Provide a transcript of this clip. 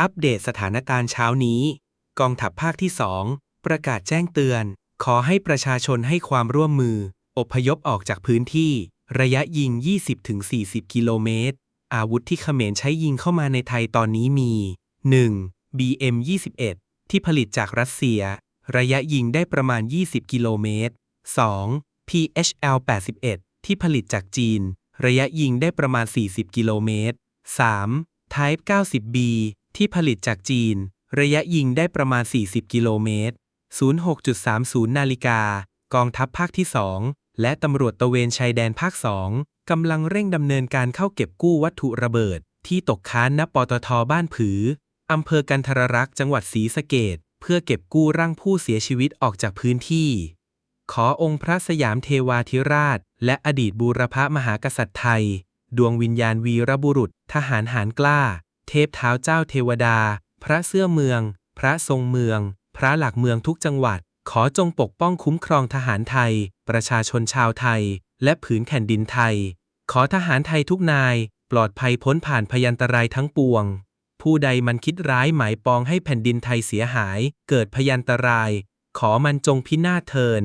อัปเดตสถานการณ์เช้านี้ กองทัพภาคที่ 2 ประกาศแจ้งเตือน ขอให้ประชาชนให้ความร่วมมือ อพยพออกจากพื้นที่ ระยะยิง 20-40 กิโลเมตร อาวุธที่เขมรใช้ยิงเข้ามาในไทยตอนนี้มี 1. BM 21ที่ผลิตจากรัสเซีย ระยะยิงได้ประมาณ 20 กิโลเมตร 2. PHL 81ที่ผลิตจากจีน ระยะยิงได้ประมาณ 40 กิโลเมตร 3. Type 90B ที่ผลิตจากจีน ระยะยิงได้ประมาณ 40 กิโลเมตร 06.30 นาฬิกา กองทัพภาคที่ 2 และตำรวจตะเวนชายแดนภาค 2 กำลังเร่งดำเนินการเข้าเก็บกู้วัตถุระเบิด ที่ตกค้างณปตทบ้านผือ อำเภอกันทรรักษ์จังหวัดศรีสะเกดเพื่อเก็บกู้ร่างผู้เสียชีวิตออกจากพื้นที่ ขอองค์พระสยามเทวาธิราช และอดีตบูรพมหากษัตริย์ไทย ดวงวิญญาณวีรบุรุษ ทหารหารกล้า เทพเท้าเจ้าเทวดา พระเสื้อเมือง พระทรงเมือง พระหลักเมืองทุกจังหวัด ขอจงปกป้องคุ้มครองทหารไทย ประชาชนชาวไทย และผืนแผ่นดินไทย ขอทหารไทยทุกนาย ปลอดภัยพ้นผ่านพยันตรายทั้งปวง ผู้ใดมันคิดร้ายหมายปองให้แผ่นดินไทยเสียหาย เกิดพยันตราย ขอมันจงพินาศเทิน